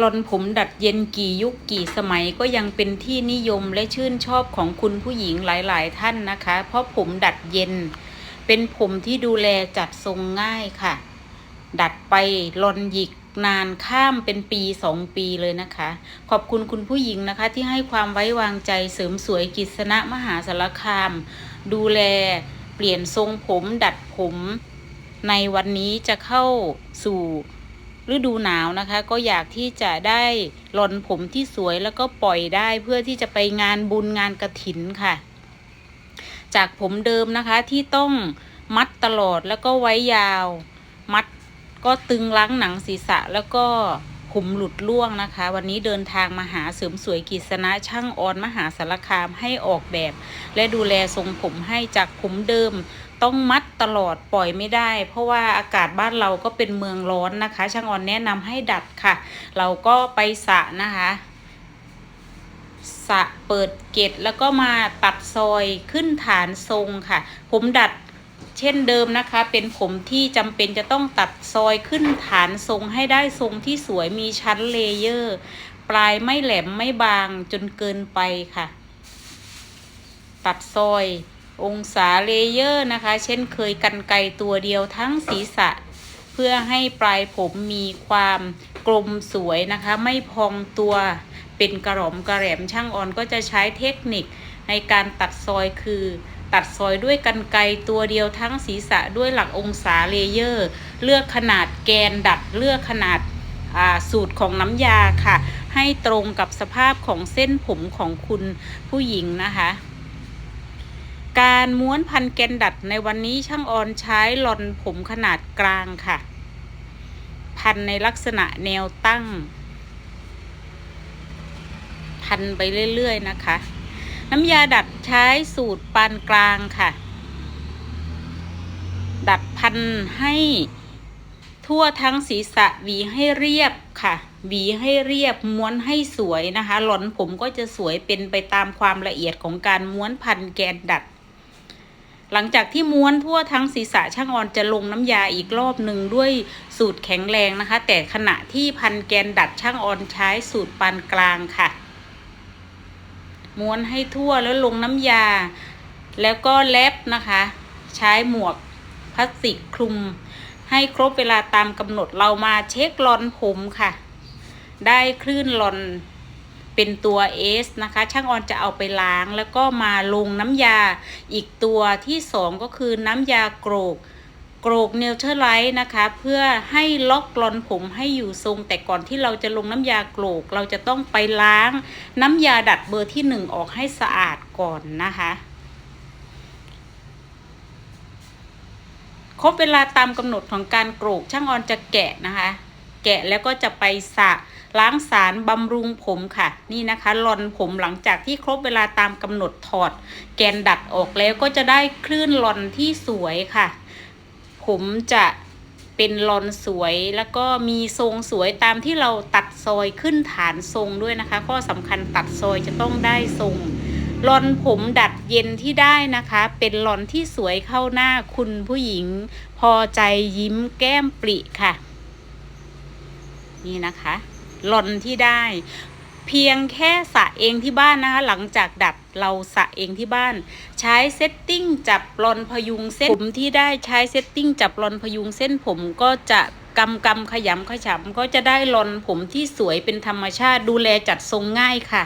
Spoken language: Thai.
ลอนผมดัดเย็นกี่ยุคกี่สมัยก็ยังเป็นที่นิยมและชื่นชอบของคุณผู้หญิงหลาย ๆ ท่านนะคะ เพราะผมดัดเย็น เป็นผมที่ดูแลจัดทรงง่ายค่ะ ดัดไปลอนหยิกนานข้ามเป็นปีสองปีเลยนะคะ ขอบคุณคุณผู้หญิงนะคะ ที่ให้ความไว้วางใจเสริมสวยกิษณะมหาสารคาม ดูแลเปลี่ยนทรงผมดัดผม ในวันนี้จะเข้าสู่ ฤดูหนาวนะคะ ก็อยากที่จะได้หลอนผมที่สวยแล้วก็ปล่อยได้เพื่อที่จะไปงานบุญงานกระถินค่ะ จากผมเดิมนะคะที่ต้องมัดตลอดแล้วก็ไว้ยาว มัดก็ตึงล้างหนังศีรษะแล้วก็ ผมหลุดร่วงนะคะ วันนี้เดินทางมาหาเสริมสวยกิษณะช่างออนมหาสารคามให้ออกแบบ และดูแลทรงผมให้จากผมเดิม ต้องมัดตลอดปล่อยไม่ได้ เพราะว่าอากาศบ้านเราก็เป็นเมืองร้อนนะคะ ช่างออนแนะนำให้ดัดค่ะ เราก็ไปสะนะคะสะเปิดเกตแล้วก็มาตัดซอยขึ้นฐานทรงค่ะ ผมดัด เช่นเดิมนะคะ เป็นผมที่จำเป็นจะต้องตัดซอยขึ้นฐานทรงให้ได้ทรงที่สวยมีชั้นเลเยอร์ ปลายไม่แหลมไม่บางจนเกินไปค่ะ ตัดซอยองศาเลเยอร์นะคะ เช่นเคยกันไกตัวเดียวทั้งศีรษะ เพื่อให้ปลายผมมีความกลมสวยนะคะ ไม่พองตัวเป็นกระหล่อมกระแหลมช่างออนก็จะใช้เทคนิคในการตัดซอยคือ ตัดซอยด้วยกันไกรตัวเดียวทั้งศีรษะด้วยหลักองศาเลเยอร์ เลือกขนาดแกนดัดเลือกขนาดาสูตรของน้ำยาค่ะ ให้ตรงกับสภาพของเส้นผมของคุณผู้หญิงนะคะ การม้วนพันแกนดัดในวันนี้ช่างออนใช้หลอนผมขนาดกลางค่ะ พันในลักษณะแนวตั้ง พันไปเรื่อย ๆ นะคะ น้ำยาดัดใช้สูตรปานกลางค่ะ ดัดพันให้ทั่วทั้งศีรษะหวีให้เรียบค่ะหวีให้เรียบม้วนให้สวยนะคะ หลอนผมก็จะสวยเป็นไปตามความละเอียดของการม้วนพันแกนดัด หลังจากที่ม้วนทั่วทั้งศีรษะช่างออนจะลงน้ำยาอีกรอบหนึ่งด้วยสูตรแข็งแรงนะคะ แต่ขณะที่พันแกนดัดช่างออนใช้สูตรปานกลางค่ะ ม้วนให้ทั่วแล้วลงน้ำยา แล้วก็แลบนะคะ ใช้หมวกพลาสติกคลุม ให้ครบเวลาตามกำหนดเรามาเช็คลอนผมค่ะ ได้คลื่นลอนเป็นตัว S นะคะ ช่างออนจะเอาไปล้างแล้วก็มาลงน้ำยาอีกตัวที่สองก็คือน้ำยาโกรก โกรกเนเธอร์ไลท์นะคะ เพื่อให้ล็อกลอนผมให้อยู่ทรง แต่ก่อนที่เราจะลงน้ำยาโกรก เราจะต้องไปล้างน้ำยาดัดเบอร์ที่หนึ่งออกให้สะอาดก่อนนะคะครบเวลาตามกำหนดของการโกรกช่างออนจะแกะนะคะ แกะแล้วก็จะไปสระล้างสารบำรุงผมค่ะ นี่นะคะลอนผมหลังจากที่ครบเวลาตามกำหนดถอด แกนดัดออกแล้วก็จะได้คลื่นลอนที่สวยค่ะ ผมจะเป็นลอนสวยแล้วก็มีทรงสวยตามที่เราตัดซอยขึ้นฐานทรงด้วยนะคะ ข้อสำคัญตัดซอยจะต้องได้ทรงลอนผมดัดเย็นที่ได้นะคะ เป็นลอนที่สวยเข้าหน้าคุณผู้หญิง พอใจยิ้มแก้มปริค่ะ นี่นะคะลอนที่ได้ เพียงแค่สระเองที่บ้านนะคะ หลังจากดัดเราสระเองที่บ้าน ใช้เซตติ้งจับลอนพยุงเส้นผมที่ได้ใช้เซตติ้งจับลอนพยุงเส้นผมก็จะกำกำขยำขยำก็จะได้รอนผมที่สวยเป็นธรรมชาติดูแลจัดทรงง่ายค่ะ